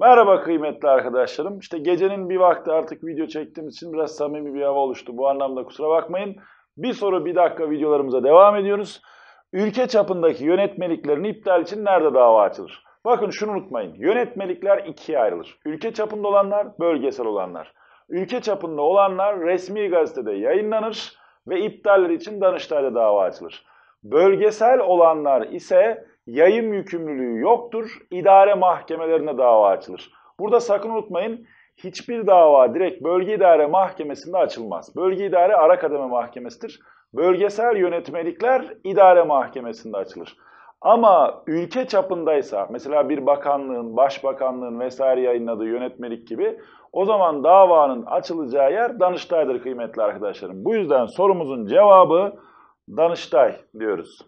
Merhaba kıymetli arkadaşlarım. İşte gecenin bir vakti artık video çektiğimiz için biraz samimi bir hava oluştu. Bu anlamda kusura bakmayın. Bir soru bir dakika videolarımıza devam ediyoruz. Ülke çapındaki yönetmeliklerin iptal için nerede dava açılır? Bakın şunu unutmayın. Yönetmelikler ikiye ayrılır. Ülke çapında olanlar, bölgesel olanlar. Ülke çapında olanlar resmi gazetede yayınlanır ve iptaller için Danıştay'da dava açılır. Bölgesel olanlar ise yayım yükümlülüğü yoktur, idare mahkemelerine dava açılır. Burada sakın unutmayın, hiçbir dava direkt bölge idare mahkemesinde açılmaz. Bölge idare ara kademe mahkemesidir. Bölgesel yönetmelikler idare mahkemesinde açılır. Ama ülke çapındaysa mesela bir bakanlığın, başbakanlığın vesaire yayınladığı yönetmelik gibi o zaman davanın açılacağı yer Danıştay'dır kıymetli arkadaşlarım. Bu yüzden sorumuzun cevabı Danıştay diyoruz.